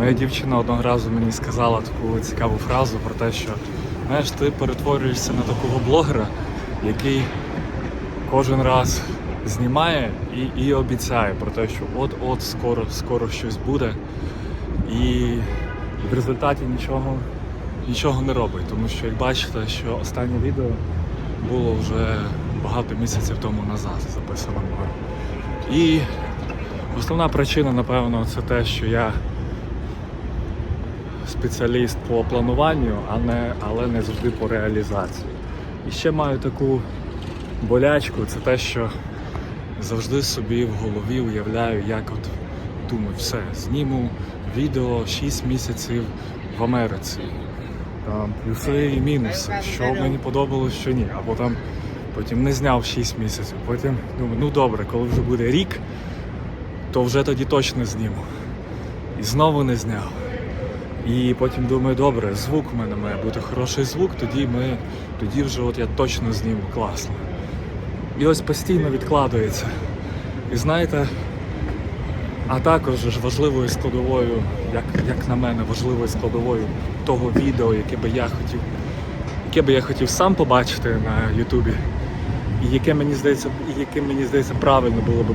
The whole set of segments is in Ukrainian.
Моя дівчина одного разу мені сказала таку цікаву фразу про те, що знаєш, ти перетворюєшся на такого блогера, який кожен раз знімає і, і обіцяє про те, що от-от скоро, скоро щось буде. І в результаті нічого, нічого не робить. Тому що, як бачите, що останнє відео було вже багато місяців тому назад записано. І основна причина, напевно, це те, що я спеціаліст по плануванню, а не, але не завжди по реалізації. І ще маю таку болячку, це те, що завжди собі в голові уявляю, як от думаю, все, зніму відео 6 місяців в Америці. Там плюси і мінуси, що мені подобалось, що ні. Або там потім не зняв 6 місяців. Потім думаю, ну добре, коли вже буде рік, то вже тоді точно зніму. І знову не зняв. І потім думаю, добре, звук у мене має бути хороший звук, тоді ми, тоді вже от я точно зніму класно. І ось постійно відкладується. І знаєте, а також ж важливою складовою, як, як на мене, важливою складовою того відео, яке би я хотів, яке би я хотів сам побачити на Ютубі, і яке мені здається, і яким мені здається правильно було б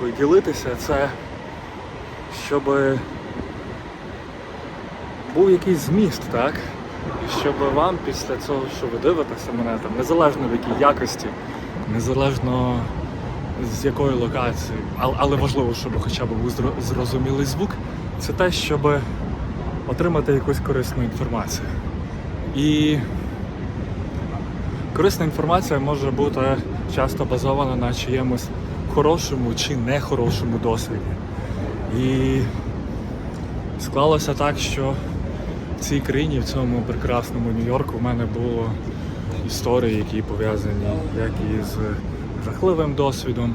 поділитися, це щоб був якийсь зміст, так? Щоб вам після цього, що ви дивитеся мене там, незалежно в якій якості, незалежно з якої локації, але важливо, щоб хоча б був зрозумілий звук, це те, щоб отримати якусь корисну інформацію. І корисна інформація може бути часто базована на чиємусь хорошому чи нехорошому досвіді. І склалося так, що в цій країні, в цьому прекрасному Нью-Йорку, в мене було історії, які пов'язані як із жахливим досвідом,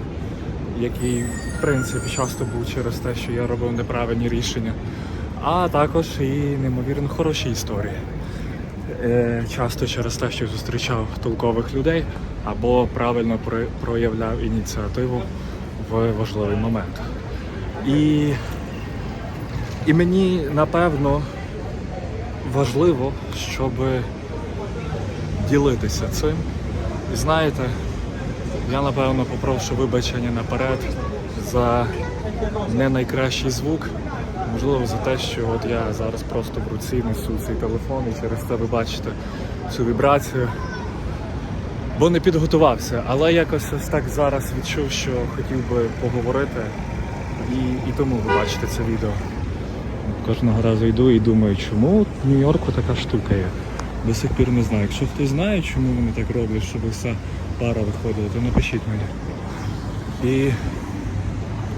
який, в принципі, часто був через те, що я робив неправильні рішення, а також і неймовірно хороші історії. Е, Часто через те, що зустрічав толкових людей або правильно проявляв ініціативу в важливий момент. І, і мені напевно важливо, щоб ділитися цим. І знаєте, я напевно попрошу вибачення наперед за не найкращий звук. Можливо, за те, що от я зараз просто в руці несу цей телефон і через це ви бачите цю вібрацію. Бо не підготувався, але якось ось так зараз відчув, що хотів би поговорити, і, і тому ви бачите це відео. Кожного разу йду і думаю, чому в Нью-Йорку така штука є. До сих пір не знаю. Якщо хтось знає, чому вони так роблять, щоб вся пара виходила, то напишіть мені. І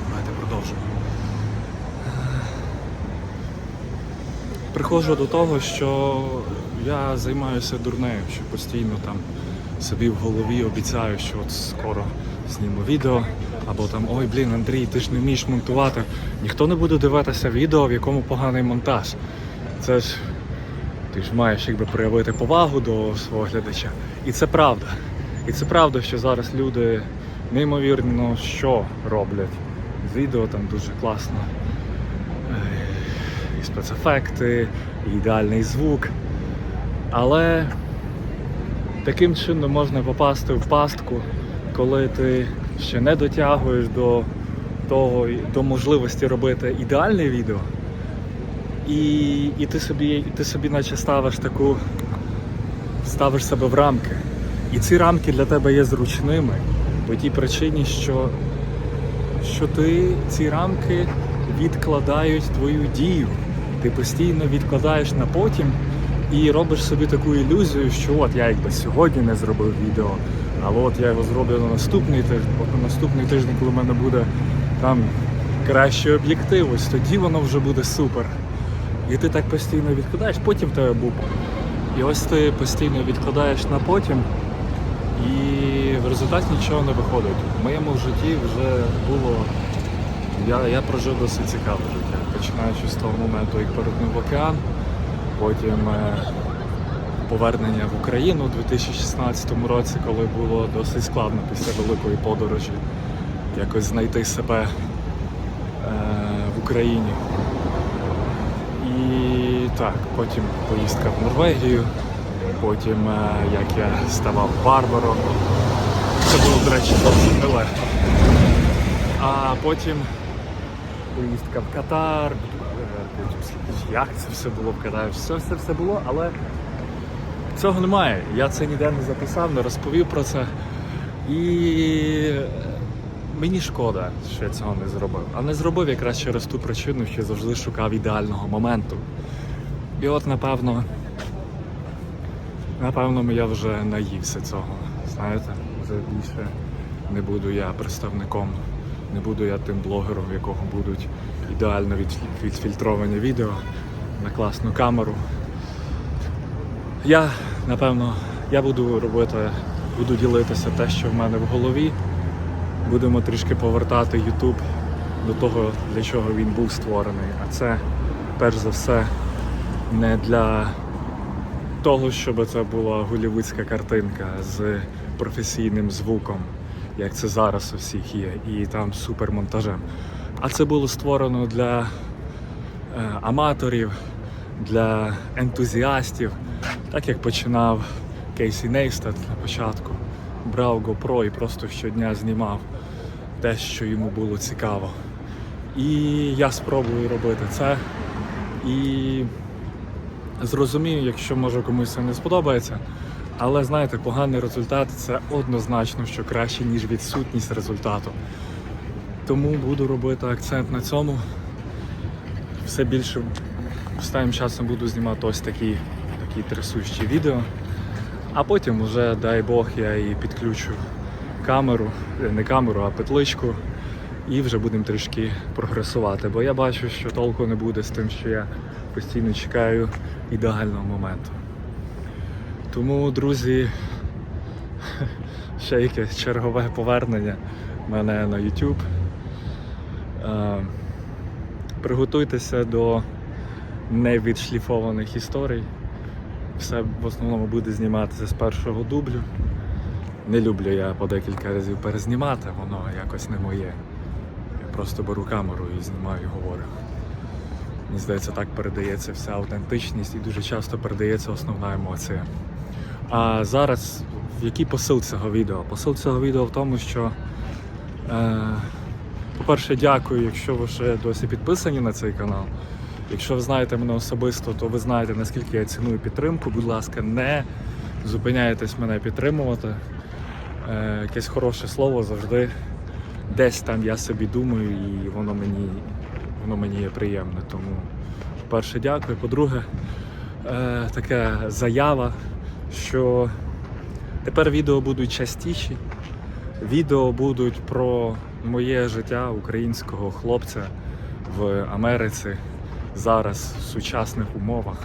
давайте продовжимо. Приходжу до того, що я займаюся дурнею, що постійно там собі в голові обіцяю, що от скоро зніму відео, або там ой, блін, Андрій, ти ж не вмієш монтувати. Ніхто не буде дивитися відео, в якому поганий монтаж. Це ж ти ж маєш якби проявити повагу до свого глядача. І це правда. І це правда, що зараз люди неймовірно що роблять з відео, там дуже класно. І спецефекти, і ідеальний звук. Але таким чином можна попасти в пастку, коли ти ще не дотягуєш до того, до можливості робити ідеальне відео. І, і ти собі, ти собі наче ставиш таку, ставиш себе в рамки. І ці рамки для тебе є зручними по тій причині, що, що ти ці рамки відкладають твою дію. Ти постійно відкладаєш на потім і робиш собі таку ілюзію, що от я якби сьогодні не зробив відео, а от я його зроблю на наступний тиждень, от на наступний тиждень, коли в мене буде там кращий об'єктив, ось тоді воно вже буде супер. І ти так постійно відкладаєш, потім в тебе був. І ось ти постійно відкладаєш на потім, і в результаті нічого не виходить. В моєму житті вже було. Я, я прожив досить цікаве життя, починаючи з того моменту, як перетнув океан, потім е, повернення в Україну у 2016 році, коли було досить складно після великої подорожі якось знайти себе е, в Україні. І Так, потім поїздка в Норвегію, потім е, як я ставав барбаром. Це було, до речі, зовсім нелегко. А потім поїздка в Катар, е, як це все було в Катарі. Все, все, все було, але цього немає. Я це ніде не записав, не розповів про це. І е, мені шкода, що я цього не зробив. А не зробив якраз через ту причину, що завжди шукав ідеального моменту. І от, напевно, напевно, я вже наївся цього. Знаєте, вже більше не буду я представником, не буду я тим блогером, в якого будуть ідеально відфільтровані відео на класну камеру. Я, напевно, я буду робити, буду ділитися те, що в мене в голові. Будемо трішки повертати YouTube до того, для чого він був створений. А це, перш за все, не для того, щоб це була голівудська картинка з професійним звуком, як це зараз у всіх є, і там супермонтажем. А це було створено для е, аматорів, для ентузіастів, так як починав Кейсі Нейстат на початку. Брав GoPro і просто щодня знімав те, що йому було цікаво. І я спробую робити це. І зрозумію, якщо може комусь це не сподобається. Але знаєте, поганий результат це однозначно, що краще, ніж відсутність результату. Тому буду робити акцент на цьому. Все більше останнім часом буду знімати ось такі, такі трясущі відео. А потім вже, дай Бог, я і підключу камеру, е, не камеру, а петличку. І вже будемо трішки прогресувати. Бо я бачу, що толку не буде з тим, що я постійно чекаю ідеального моменту. Тому, друзі, ще якесь чергове повернення мене на YouTube. Е, Приготуйтеся до невідшліфованих історій. Все в основному буде зніматися з першого дублю. Не люблю я по декілька разів перезнімати, воно якось не моє. Я просто беру камеру і знімаю і говорю. Мені здається, так передається вся аутентичність і дуже часто передається основна емоція. А зараз який посил цього відео? Посил цього відео в тому, що, е, по-перше, дякую, якщо ви ще досі підписані на цей канал. Якщо ви знаєте мене особисто, то ви знаєте, наскільки я ціную підтримку. Будь ласка, не зупиняйтесь мене підтримувати. Е, якесь хороше слово завжди десь там я собі думаю, і воно мені, воно мені є приємне. Тому, по-перше, дякую. По-друге, е, така заява, що тепер відео будуть частіші. Відео будуть про моє життя українського хлопця в Америці зараз в сучасних умовах.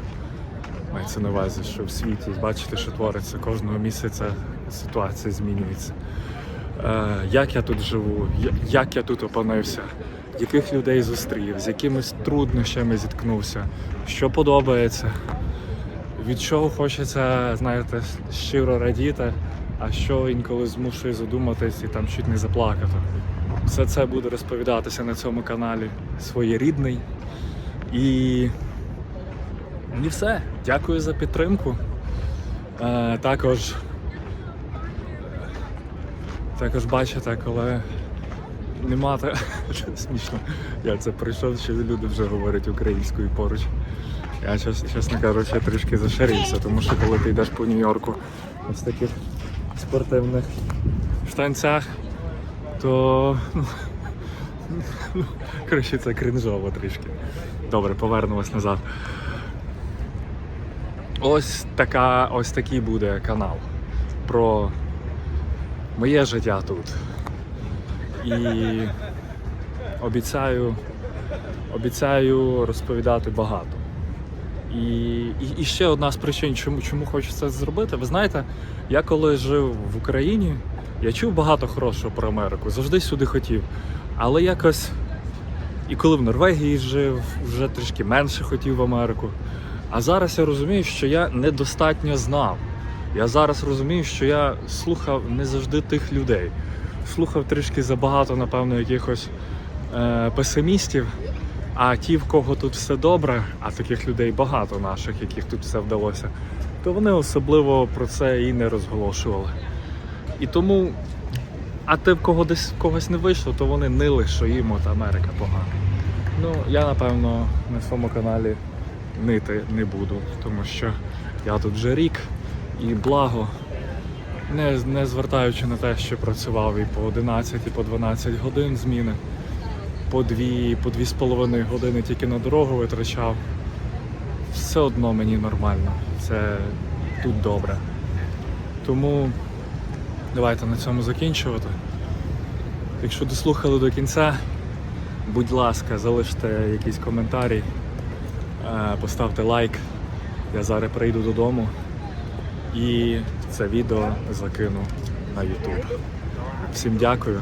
Мається на увазі, що в світі бачите, що твориться кожного місяця ситуація змінюється. Е, як я тут живу, як я тут опинився, яких людей зустрів, з якимись труднощами зіткнувся, що подобається, від чого хочеться, знаєте, щиро радіти, а що інколи змушує задуматись і там чуть не заплакати. Все це буде розповідатися на цьому каналі своєрідний. І, і все. Дякую за підтримку. Е, також, також бачите, коли нема смішно. Я це прийшов, що люди вже говорять українською поруч. Я, чесно кажучи, трішки зашарівся, тому що коли ти йдеш по Нью-Йорку ось таких спортивних штанцях, то ну, ну, коротше, це кринжово трішки. Добре, повернемось назад. Ось така, ось такий буде канал про моє життя тут. І обіцяю, обіцяю розповідати багато. І, і, і ще одна з причин, чому, чому хочу це зробити. Ви знаєте, я коли жив в Україні, я чув багато хорошого про Америку, завжди сюди хотів. Але якось і коли в Норвегії жив, вже трішки менше хотів в Америку. А зараз я розумію, що я недостатньо знав. Я зараз розумію, що я слухав не завжди тих людей. Слухав трішки забагато, напевно, якихось е, песимістів, А ті, в кого тут все добре, а таких людей багато наших, яких тут все вдалося, то вони особливо про це і не розголошували. І тому, а те, в кого десь когось не вийшло, то вони нили, що їм от Америка погана. Ну, я напевно на своєму каналі нити не буду, тому що я тут вже рік і благо, не, не звертаючи на те, що працював і по 11, і по 12 годин зміни, по 2, по 2,5 години тільки на дорогу витрачав. Все одно мені нормально. Це тут добре. Тому давайте на цьому закінчувати. Якщо дослухали до кінця, будь ласка, залиште якийсь коментарій, е, поставте лайк. Я зараз прийду додому і це відео закину на YouTube. Всім дякую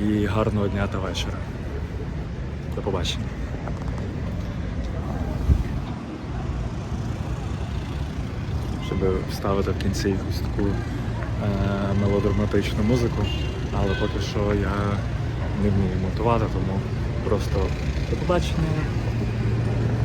і гарного дня та вечора. До побачення. Щоб вставити в кінці якусь таку мелодраматичну музику, але поки що я не вмію монтувати, тому просто до побачення.